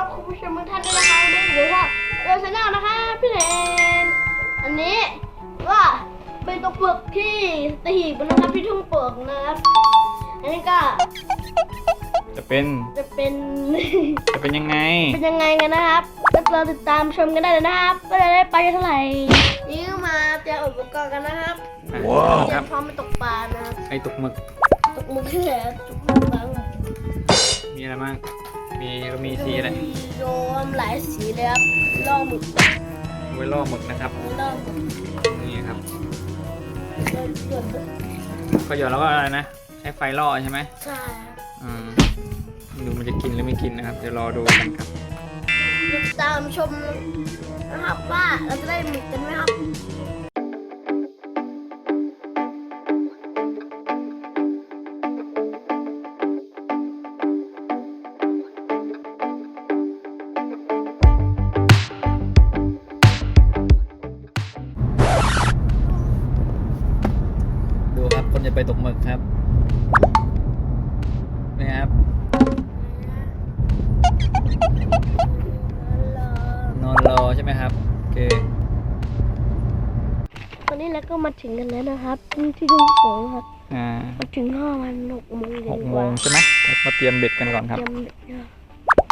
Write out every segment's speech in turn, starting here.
ครับคุณผู้ชมทุกท่านด้วยนะครับวันนี้อยู่กับเรือชาแนลนะคะพี่เนนอันนี้ว่าเป็นตกปึกที่ตะหีบนะครับที่ทุ่งเปิกนะครับอันนี้ก็จะเป็นจะเป็น จะเป็นยังไง เป็นยังไงกันนะครับก็เราติดตามชมกันได้เลยนะครับก็จะได้ไปเท่าไหร่นี่ก็มาเตรียมอุปกรณ์กันนะครับว้าวเตรีคยรัมบพร้อมไปตกปลานะครับไอตกหมึกตกหมึกที่เหลือตกหมึกบางมีอะไรบ้าง มีก็มีสีอะไรโยมหลายสีเลยครับล่อหมึกไว้ล่อหมึกนะครับ ล่อหมึกนี่ครับเดินเดินเดินก็หยอดแล้วก็อะไรนะ ใช้ไฟล่อใช่ไหมใช่อืมดูมันจะกินหรือไม่กินนะครับ เดี๋ยวรอดูกันครับติดตามชมนะครับว่าเราจะได้หมึกกันไหมครับ ถึงกันแล้วนะครับที่ที่ทุ่งโป่งครับอ่ามาถึงห้าวันหกโมงเย็หนกกโมว่างใช่ไหมเรามาเตรียมเบ็ดกันก่อนครับเตรียมเด็กเนี่ย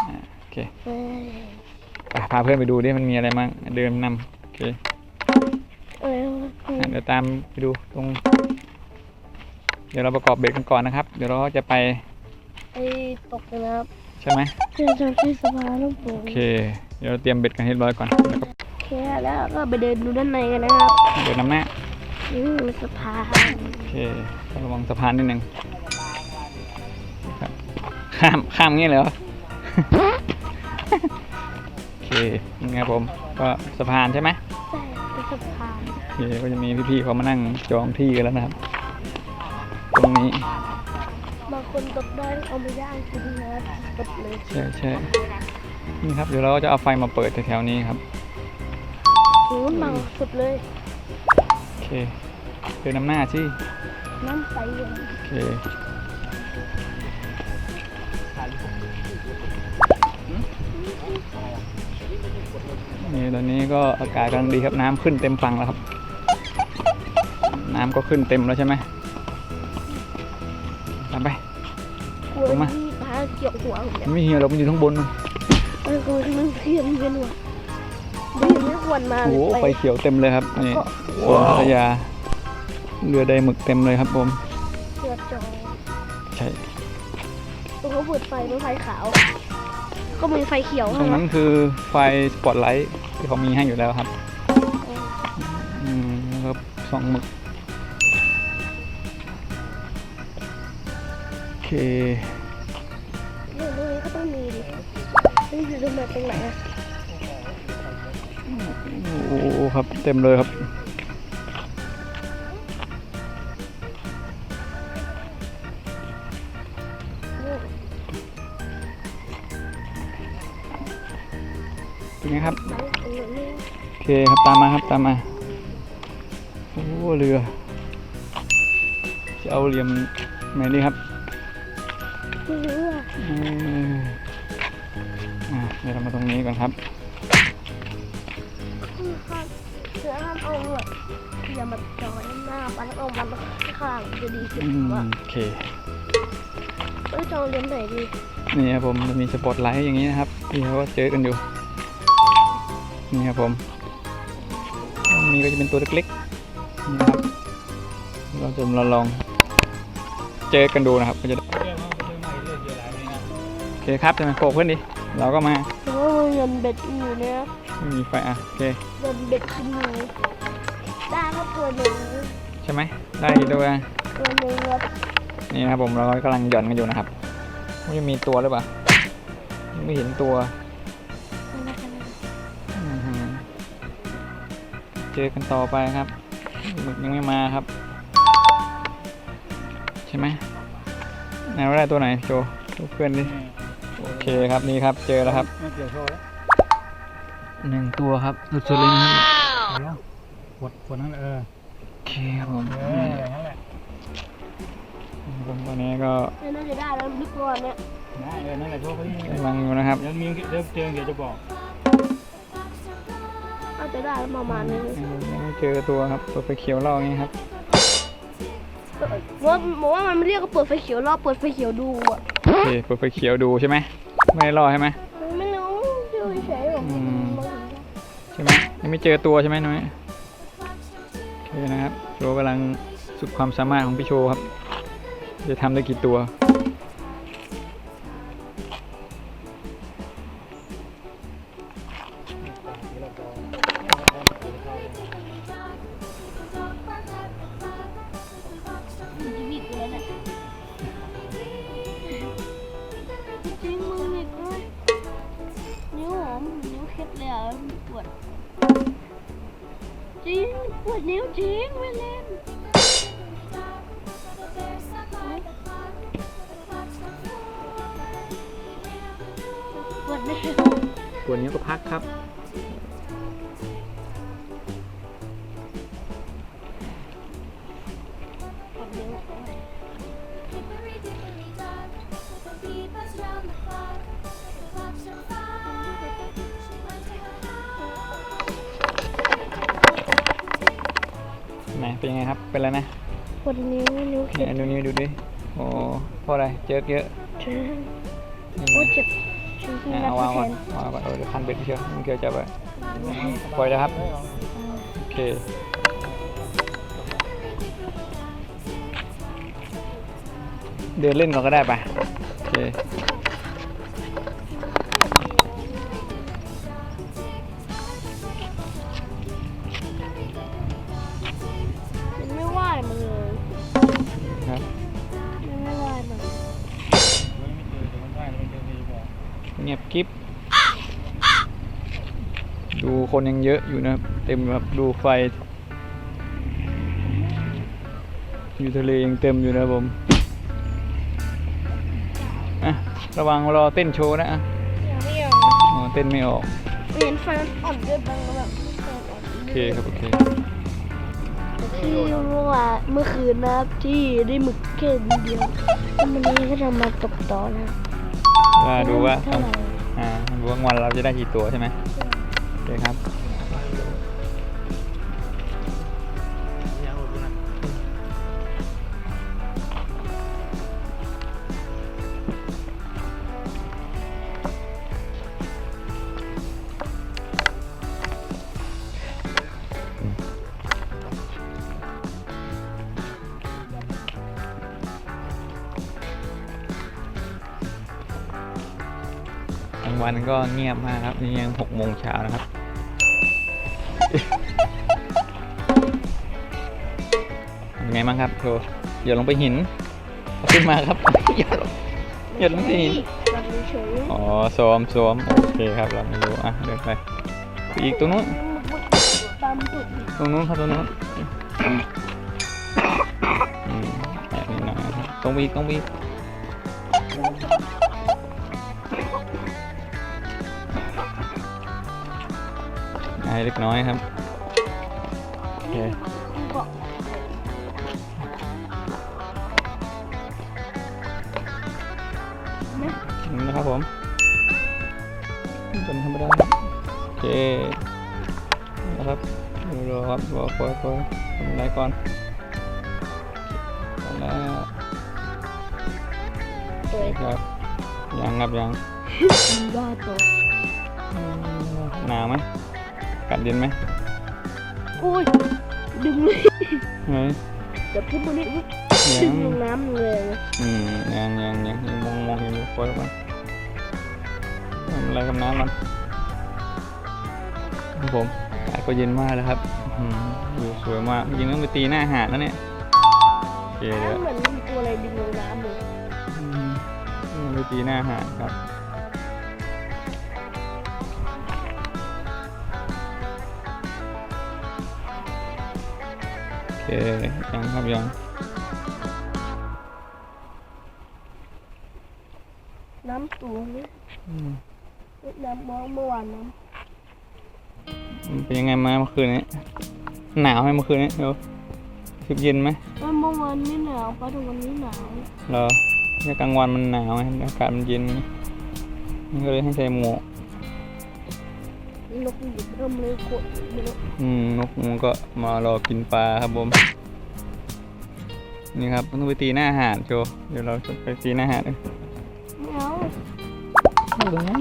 อ่าโอเคเอ้ยไปพาเพื่อนไปดูดิมันมีอะไรบ้างเดินนำโอเคเอ้ยอะเดี๋ยวตามไปดูตรง เดี๋ยวเราประกอบเบ็ดกันก่อนนะครับ เดี๋ยวเราก็จะไปไอ้ตกกันนะครับ ใช่ไหมเพื่อจะที่สะพานลูกโป่งโอเค เดี๋ยวเราเตรียมเบ็ดกันให้เรียบร้อยก่อนแล้วก็โอเคแล้วก็ไปเดินดูด้านในกันนะครับ เดินนำหน้า อืมสะพานโอเคระวังสะพานนิดนึงครับข้ามข้ามงี้เลยเหรอ โอเคนี่ครับผมก็สะพานใช่ไหมใช่เป็นสะพานโอเคก็จะมีพี่ๆเขามานั่งจองที่กันแล้วนะครับ ตรงนี้บางคนตกได้เอามาย่างกินนะครับตกเลยใช่ใช่นี่ครับเดี๋ยวเราก็จะเอาไฟมาเปิดแถวๆนี้ครับนู้นมาสุดเลยโอ เคเดินนำหน้าสิน้ำใสเลยโอเคนี่ตอนนี้ก็อากาศกำลังดีครับน้ำขึ้นเต็มฝั่งแล้วครับ น้ำก็ขึ้นเต็มแล้วใช่ไหมตามไป กลัวลงมา ที่ปลาเกี่ยวหัวผมเนี่ยไม่เหี่ยวเรามันอยู่ข้างบนนู่นเออคือมันเพียนเวียนหัวดีไม่ควรมาโอ้โหเลยไฟเขียวเต็มเลยครับนี่ สวนพัทยา เรือใดหมึกเต็มเลยครับผมเสือจอใช่ตรงเขาเปิดไฟเป็นไฟขาว ก็มีไฟเขียวตรงนั้นคือไฟสปอตไลท์ที่เขามีให้อยู่แล้วครับเอออืมแล้วก็สองหมึกโอเคเรื่องนี้ก็ต้องมีดินี่คือจะมาตรงไหนอะโอ้โหครับเต็มเลยครับ เคครับตามมาครับตามมา โอ้เรือ จะเอาเหลี่ยมไหนดีครับไม่รู้อะเอออะเดี๋ยวเรามาตรงนี้ก่อนครับคือข้างคือห้ามเอาแบบอย่ามาจอยหน้าปันเอามันข้างจะดีขึ้นอืมว่าโอเคเอ้ยจองเรียนไหนดีนี่ครับผมจะมีสปอตไลท์อย่างนี้นะครับที่เขาก็เจอกันอยู่นี่ครับผม มีก็จะเป็นตัวเล็กๆนี่นะครับเราจะมาลองเจอกันดูนะครับก็จะได้โอเคครับจะมาโขกเพื่อนดิเราก็มาเพราะว่ามันเงินเบ็ดอยู่เนี่ยไม่มีไฟอะโอเคเงินเบ็ดขึ้นอยู่ได้ก็ตัวหนึ่งใช่ไหมได้กี่ตัวตัวหนึ่งครับนี่นะครับผมเราก็กำลังหย่อนกันอยู่นะครับว่าจะมีตัวหรือเปล่ายังไม่เห็นตัว เจอกันต่อไปครับหมึกยังไม่มาครับ ใช่ไหมไหนว่าได้ตัวไหนโจดูเพื่อนดิโอเคครับนี่ครับเจอแล้วครับหนึ่งตัวครับสุดๆเลยนะครับขวดขวดนั้นเออโอเคครับผมเอออย่างนั้นแหละผมตอนนี้ก็ไม่น่าจะได้แล้วลึกกว่าเนี้ยนะเออนั่นแหละพวกเขากำลังอยู่นะครับเดี๋ยวมีเดี๋ยวเจอเดี๋ยวจะบอกอาจจะได้ประมาณนี้ยังไม่เจอตัวครับตัวไฟเขียวล่ออย่างนี้ครับว่าบอกว่ามันไม่เรียกว่าเปิดไฟเขียวรอบเปิดไฟเขียวดูอะโอเคเปิดไฟเขียวดูใช่ไหมไม่ได้ล่อใช่ไหมไม่รู้ดูเฉยๆผมอืมใช่ไหมยังไม่เจอตัวใช่ไหมนุ้ยโอเคนะครับโชว์กำลังสุดความสามารถของพี่โชว์ครับ จะทำได้กี่ตัว เป็นยังไงครับ เป็นแล้วนะปวดนิ้วนิ้วเคล็เนี่ดยดูนี้ดูดิโอ้เพราะอะไรเจอเยอะโอ้เจ็บจริงอะๆนะเอาวางพี่ก่อนแทนวางก่อนเออเดี๋ยวคันเบ็ดเชียวมันเกี่ยวจะไปปล่อยแล้วครับ โอเค เดินเล่นก่อนก็ได้ปะโอเค เงียบกิ๊บดูคนยังเยอะอยู่นะครับเต็มแบบดูไฟ อยู่ทะเลยังเต็มอยู่นะครับผมอะระวังรอเต้นโชว์นะอะยังไม่ยอมอ๋อเต้นไม่ออกเห็นไฟมันอ่อนเกินไปแล้วแบบไฟอ่อนโอเคครับโอเคที่เมื่อวานเมื่อคืนนะครับที่ได้หมึกแค่นิดเดียวแล้ววันนี้ก็จะมาตกต่อนะ ว่าดูว่าเท่าไหร่อ่าดูว่างวันเราจะได้กี่ตัวใช่ไหมโอเคครับ วันก็เงียบมากครับนี่ยังหกโมงเช้านะครับ เป็นไงบ้างครับโชว์อย่าลงไปหินเอาขึ้นมาครับอย่าลงอย่าลงไปหินแบบเฉยๆอ๋อซ้อมซ้อมโอเคครับเราไม่รู้อะเดินไปไปอีกตรงนู้นตามสุดตรงนู้นครับตรงนู้นอืมแอบนิดหน่อยครับตรงไปอีกตรงไปอีก ไอ้เล็กน้อยครับโอเคเกาะนี่นะครับผมเป็นธรรมดาโอเคนะครับดูรอครับรอคอยคอยทำอะไรก่อนก่อนแล้วสวยครับยังครับยังบ้าตัวอืมหนาวไหม กัดดินไหมโอ้ยดึงเลยเฮ้ยเดี๋ยวพี่บุรียัดึงงลงน้ำเลยอืมยังยังยังยังมองมองอยู่ปล่อยมันทำอะไรกับน้ำมันครับผมอากาศก็เย็นมากแล้วครับอืมอยู่สวยมากจริงๆต้องไปตีหน้าหาดแล้วเนี่ยโอเคเดี๋ยวเหมือนมีตัวอะไรดึงลงน้ำเลยอืมต้องไปตีหน้าหาดครับ คยังครับยังน้ำสูงนี่อืมน้ำเมื่อเมื่อวานน้มันเป็นยังไงมาเมื่อคืนนี้หนาวไหมเมื่อคืนนี้เดี๋ยวรู้สึกเย็นไหมำว่าเมื่อวานนี่หนาวปะทุกวันนี้หนาวเหรอเนี่ยกลางวันมันหนาวไงอากาศมันเย็นมันก็เลยให้ใส่หมวก นกหยิบเริ่มเลยกดไม่รู้อืมนกมันก็มารอกินปลาครับผม นี่ครับต้องไปตีหน้าหาดโชว์เดี๋ยวเราจะไปตีหน้าหาดกันไม่เอาเอาตรงนั้น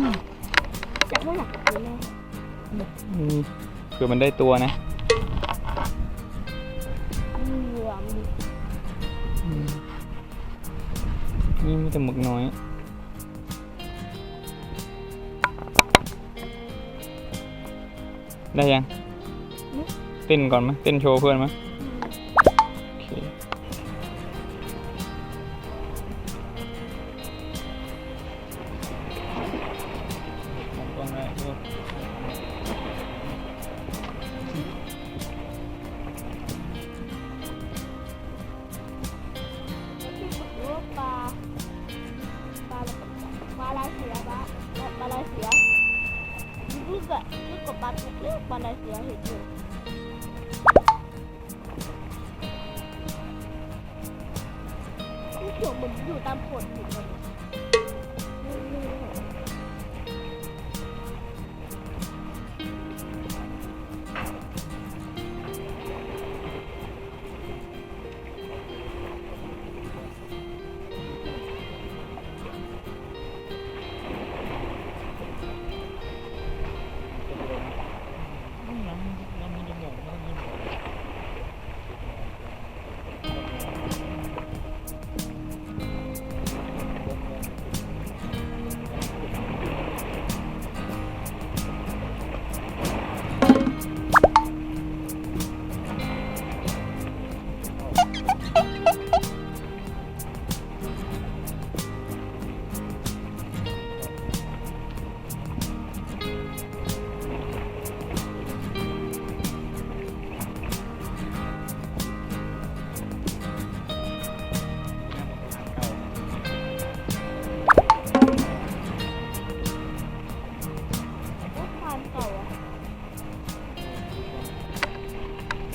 จะไม่อยากกินเลยอืมเผื่อมันได้ตัวนะมีเหลือมดิอืมนี่มีแต่หมึกน้อย ได้ยัง เต้นก่อนไหมเต้นโชว์เพื่อนไหม อยู่ตามโขดหิน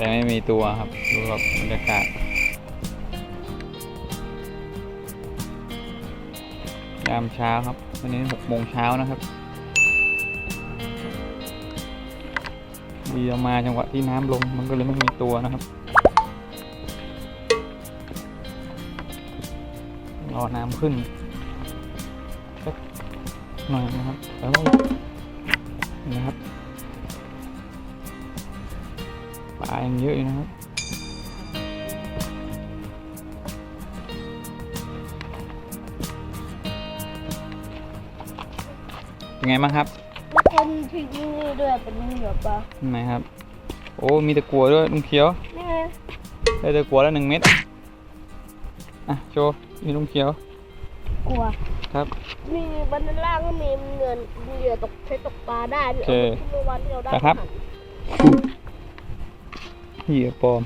แต่ไม่มีตัวครับ ดูแบบบรรยากาศยามเช้าครับ วันนี้หกโมงเช้านะครับดีเอมาจังหวะที่น้ำลงมันก็เลยไม่มีตัวนะครับ รอน้ำขึ้นสักหน่อยนะครับแล้วนะครับ ยังเยอะอยู่นะครับเป็นไงบ้างครับแล้วคนทิ้งนี่ด้วยเป็นเหลือปลาทำไมครับ โอ้ มีตะกัวด้วยลุงเขียว นี่ไงได้ตะกัวแล้วหนึ่งเม็ด อะโชว์นี่ลุงเขียว กลัว ครับ มีบนด้านล่างก็มีเงินเหยื่อตกใช้ตกปลาได้ที่โอเคเอาไปที่เมื่อวานที่เราได้นะครับ เหยื่อปลอม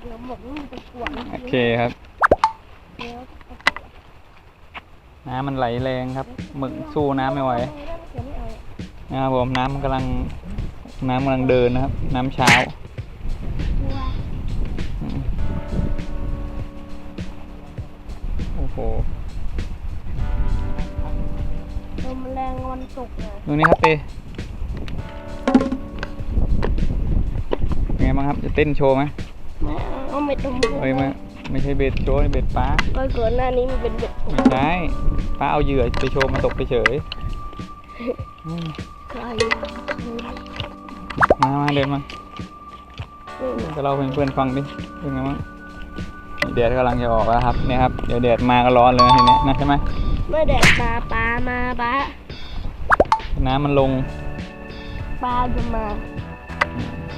เดี๋ยวหมดนี่ไปกลัวนะโอเคครับ เดี๋ยวน้ำมันไหลแรงครับหมึกสู้น้ำไม่ไหวเดี๋ยวไม่เอานะครับผมน้ำมันกำลังน้ำกำลังเดินนะครับ น้ำเช้า กลัวอืมโอ้โหลมแรงวันตกเลย ตรงนี้ครับเต้ บ้างครับ จะเต้นโชว์ไหมไม่เอาเอาเม็ดตรงเอ้ยไม่ไม่ใช่เบ็ดโชว์นี่เบ็ดปลาก็เกิดหน้านี้มันเป็นเบ็ดไม่ใช่ป้าเอาเหยื่อไปโชว์มาตกไปเฉยอืมใครมามาเดินมาจะเล่าให้เพื่อนๆฟังดิเป็นไงบ้างนี่แดดกำลังจะออกแล้วครับเนี่ยครับเดี๋ยวแดดมาก็ร้อนเลยนะทีเนี้ยนะใช่ไหมไม่แดกปลาปลามาปลาน้ำมันลงปลาจะมาเ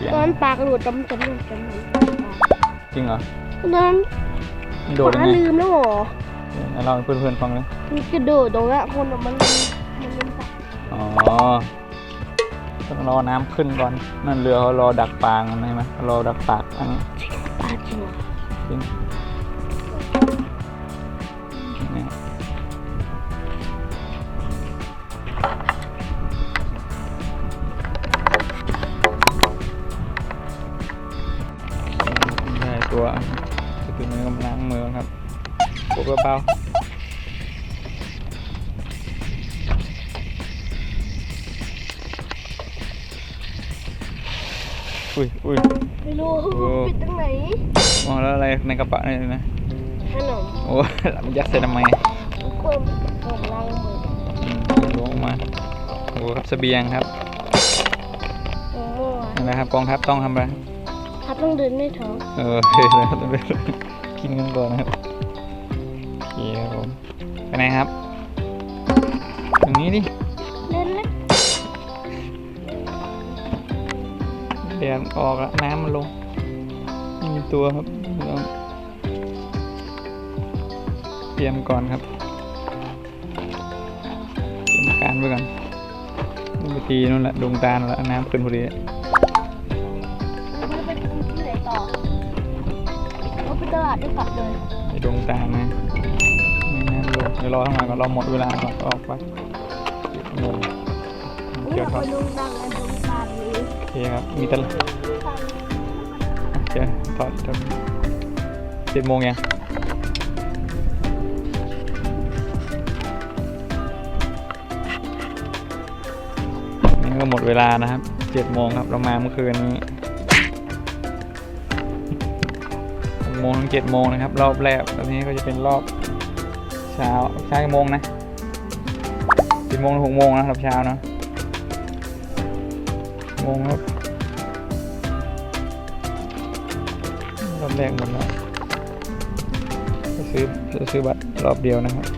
สียง ตอนนั้นปลากระโดดจำจำจำจำจริงเหรอตอนนั้นมันโดดปยังลาไงลืมแล้วเหรอเดี๋ยวเล่าให้เพื่อนๆฟังเลยมันกระโดดตรงนั้นคนอะมันมันลืมปลาอ๋อต้องรอน้ำขึ้นก่อนนั่นเรือเขารอดักปลากันใช่ไหมเขารอดักปลาอันนั้นปลาจริงเหรอจริง ในกระเป๋านี่นะขนมโอ้มันยัดใส่ทำไมกลมของล้างมืออืมล้วงออกมาโอ้ครับเสบียงครับโอ้โหนั่นแหละครับกองทัพต้องทำอะไรครับต้องเดินไม่ท้องเออเฮ้ยแล้วต้องไปกินกันก่อนนะครับโอเคครับผมไปไหนครับตรงนี้ดิเดินเล็กแดดออกแล้วน้ำมันลงไม่มีตัวครับ ราเตรียมก่อนครับเตรียมการไว้ก่อนนี่ไปตีนู่นแหละดวงตาลแล้วน้ำขึ้นพอดีเราไปที่ไหนต่อเราไปตลาดด้วยกลับเลยไอ้ดวงตาลนะไม่น้ำลงเดี๋ยวรอทำงานก่อนรอหมดเวลาก่อนก็ออกไปเจ็ดโมงนี่เกี่ยวเราคไปรับดูดังและดูตาดีโอเคครับมีตลาดโอเคถอดถอดเจ็ดโมงยัง ก็หมดเวลานะครับเจ็ดโมงครับเรามาเมื่อคืนนี้หกโมงถึงเจ็ดโมงนะครับ รอบแรกตอนนี้ก็จะเป็นรอบเช้าเช้ากี่โมงนะเจ็ดโมงถึงหกโมงนะครับเช้านะโมงครับรอบแรกหมดแล้วจะซื้อซื้อบัตรรอบเดียวนะครับ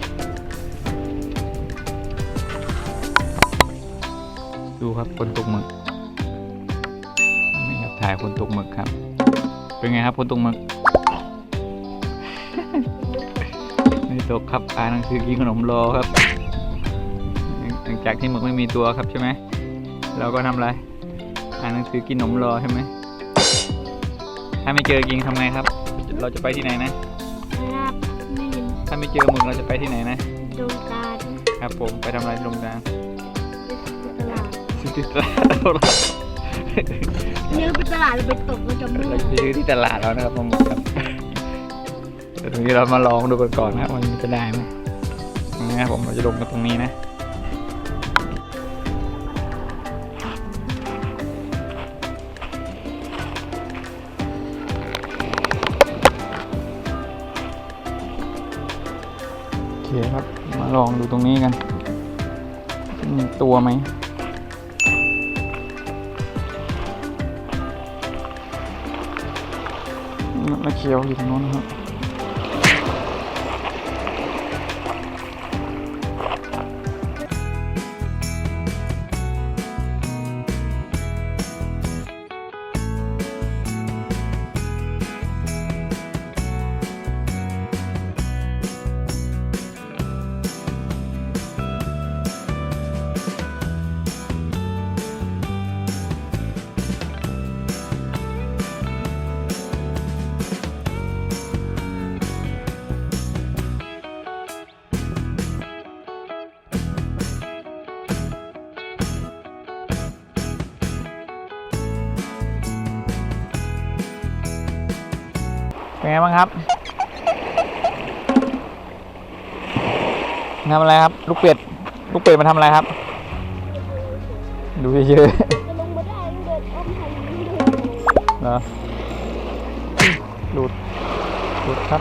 ดูครับคนตกหมึกนี่ครับถ่ายคนตกหมึกครับ เป็นไงครับคนตกหมึกไม่ตกครับอ่านหนังสือกินขนมรอครับ หลังจากที่หมึกไม่มีตัวครับใช่ไหมเราก็ทำอะไรอ่านหนังสือกินขนมรอใช่ไหมถ้าไม่เจอกิงทำไงครับ เราจะไปที่ไหนนะนะครับนี่ถ้าไม่เจอหมึกเราจะไปที่ไหนนะดูการครับผมไปทำอะไรลงดางตลาดซื้อ ที่ตลาดเราละนี่เราไปตลาดเราไปตกเราจะไม่เราจะซื้อที่ตลาดแล้วนะครับปลาหมึกครับแต่ตรงนี้เรามาลองดูกันก่อนนะครับว่ามันจะได้ไหมนี่นะครับผมเราจะลงกันตรงนี้นะโอเคครับ มาลองดูตรงนี้กันมีตัวไหม มะเขียวอยู่ตรงโน้นนะครับ เป็นไงบ้างครับทำอะไรครับ ลูกเป็ด ลูกเป็ดมาทำอะไรครับ ดูเยอะจะลงมาได้ต้องเดินอ้อมทางนี้เลยๆเหรอหลุดหลุดครับ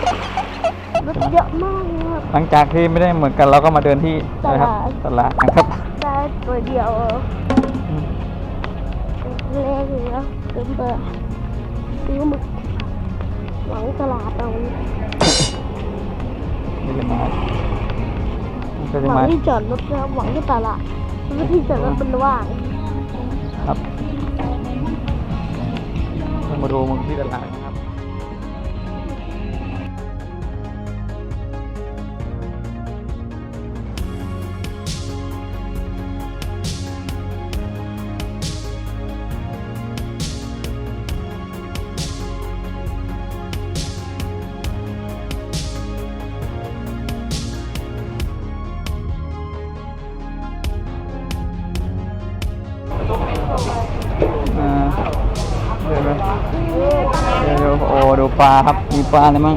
รถเยอะมากเลยครับ หลังจากที่ไม่ได้เหมือนกันเราก็มาเดินที่นะครับตลาดนะครับ ได้ตัวเดียวเล็กเลยนะเติมเบอร์ซื้อหมึก หวังตลาดเอานี่เลยมานี่ก็จะหวัมางที่จอดรถนะครับหวังที่ตลาดเพราะว่าที่จอดรถมันว่างครับเรามาดูมึงที่ตลาด ลาครับ มีปลาอะไรมั่ง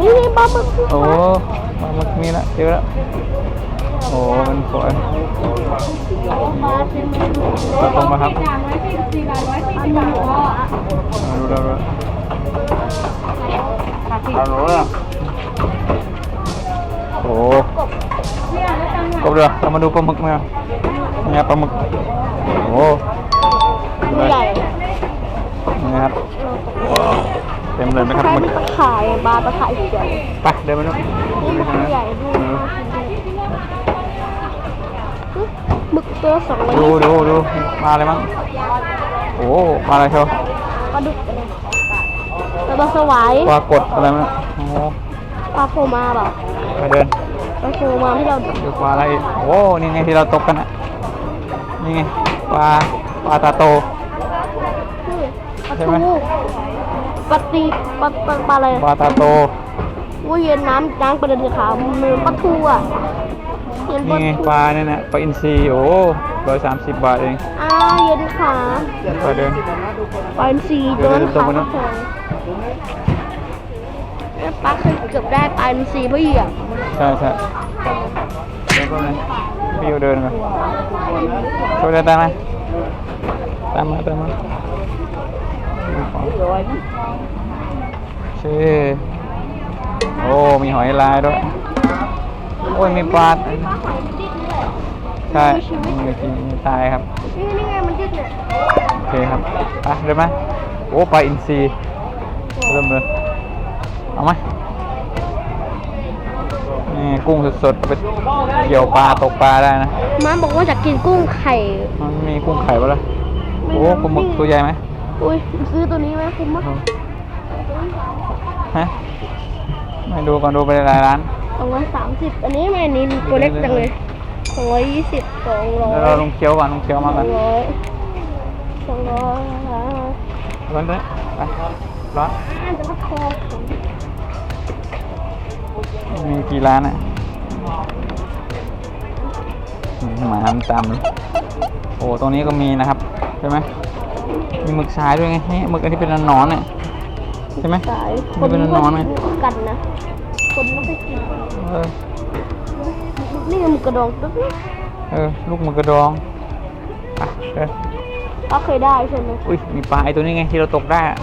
นี่นี่ปลาหมึกโอ้ปลาหมึกมีละเจอแล้วโอ้มันสวยมาเป็นเมนูปลาตรงมาครับอย่างร้อยสี่สิบสี่บาทร้อยสี่สิบบาทอ๋อมาดูเราดูฮัลโหลอะโอ้กบเรือเรามาดูปลาหมึกมาเนี่ยปลาหมึกโอ้ตัวใหญ่นี่นะครับเต็มเลยไหมครับใช่หมึกตะข่ายปลาตะข่ายใหญ่ไปเดินมาดูนี่มันใหญ่ด้วยหมึกตัวสองร้อยดูดูดูปลาอะไรมั้งโอ้ปลาอะไรเชียวปลาดุกอะไรปลาสวายปลากดอะไรมั้งโอ้ปลาโฟมาเปล่าไปเดินปลาโฟมาที่เราดูปลาอะไรอีกโอ้นี่ไงที่เราตกกันอะนี่ไงปลาปลาตาโต ปลาใช่ไหม ทูปลาตีปลาปลาปลาอะไรปลาตาโตว่าเย็นน้ำน้ำประเด็นขาวมันปลาทูอะเย็นปลานี่ไงทูปลาเนี่ยนะปลาอินทรีโอ้ร้อยสามสิบบาทเองอ่าเย็นขาไปเดินปลาอินทรีเดี๋โดยวนเดี๋ยวขาตรงไปนะแพงแล้วปลาเคยเกือบได้ปลาอินทรีเพราะเหยียบใช่ใช่เดินไปเลยพี่อยู่เดินมาช่วยเดินตามมาตามมาตามมา ชื่อโอ้ มีหอยลายด้วย โอ้ย มีปลาใช่มีกินมีตายครับ นี่นี่ไงมันดิ้นเนี่ยโอเคครับไปเดินมาโอ้ ปลาอินทรีเริ่มเลยเอาไหมนี่กุ้งสดๆไปเกี่ยวปลาตกปลาได้นะมันบอกว่าจะกินกุ้งไข่ มันมีกุ้งไข่ปะล่ะโอ้ปลาหมึกตัวใหญ่ไหม อุ้ยซื้อตัวนี้ไหมคุ้มมากฮะไม่ดูก่อนดูไปหลายร้านสองร้อยสามสิบอันนี้ไม่อันนี้ตัวเล็กจังเลยสองร้อยยี่สิบสองร้อยแล้วเราลงเคี้ยวก่อนลงเคี้ยวมาสกัอนงร้อยสองร้อยร้อนด้วยไปร้อนอันจะมาคอมีกี่ร้านอะอืมหมามันตามเลยโอ้ตรงนี้ก็มีนะครับ ใช่ไหม มีหมึกสายด้วยไงนี่หมึกอันที่เป็นหนอนๆเนี่ยใช่ไหมสายนี่เป็นนอนไงกันนะ คนต้องไปกินเออนี่ไงหมึกกระดองตึ๊บเออลูกหมึกกระดองอะเออก็เคยได้ใช่ไหมอุ้ยมีปลาไอ้ตัวนี้ไงที่เราตกได้อะ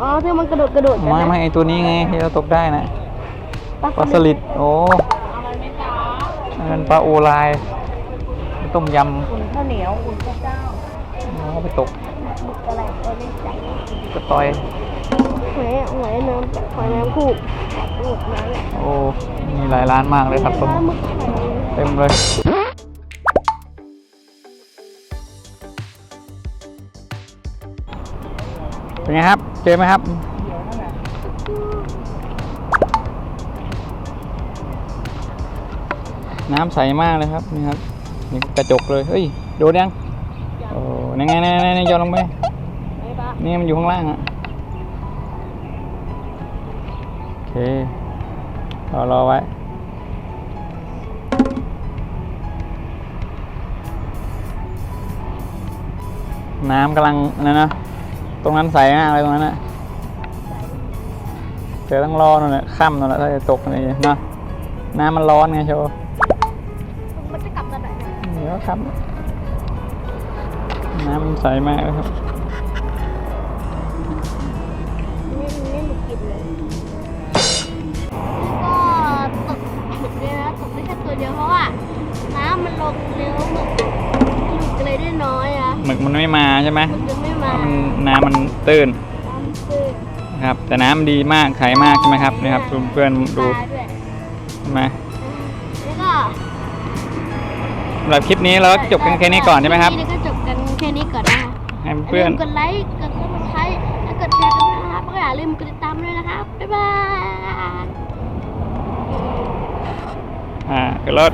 อ๋อที่มันกระโดดกระโดดกันไม่นะไม่ไอ้ตัวนี้ไงที่เราตกได้นะปลาปลาสลิดโอ้นั่นปลาโอลาย ต้มยอุ่นข้าวเหนียวอุ่นข้าวเจ้าำเอาไปตกหมึกอะไรตัวนี้จังกระต่อยหอยหอยน้ำหอยน้ำคูบหมดน้ำเนี่ยโอ้ มีหลายร้านมากเลยครับผมหมึกไข่เต็มเลยเป็นไงครับ เจอไหมครับน้ำใสมากเลยครับนี่ครับ นี่กระจกเลยเฮ้ยโดดยังโอ้นั่นไงนั่นไงนั่นไงย้อนลงไปไหนปลานี่มันอยู่ข้างล่างอะโอเครอรอไว้น้ำกำลังนั่นนะ ตรงนั้นใสมากเลยตรงนั้นนะเดี๋ยวต้องรอหน่อยนะค่ำหน่อยนะถ้าจะตกอะไรอย่างเงี้ยเนาะน้ำมันร้อนไงโชว์ ครับ น้ำมันใสมากเลยครับนี่นี่มันกินเลยก็ตกหมึกเนี่ยนะตกได้แค่ตัวเดียวเพราะว่าน้ำมันลงเร็วหมึกหมึกก็เลยได้น้อยอะหมึกมันไม่มาใช่ไหมหมึกยังไม่เพมาราะมันน้ำมันตื้นน้ำตื้นนะครับ แต่น้ำดีมากใสมากใช่ไหมครับนี่ครับเพื่อนๆดูปลาด้วยใช่ไหม หรับคลิปนี้เราก็จบกันแค่นี้ก่อนใช่ไหมครับคลิปนี้ก็จบกันแค่นี้ก่อนนะคะให้เพื่อนย่าลืมกดไลค์กดซับสไครต์และกดแชร์กันด้วยนะครับแล้วก็อย่าลืมกดติดตามด้วยนะครับบ๊ายบายอ่ากดรถ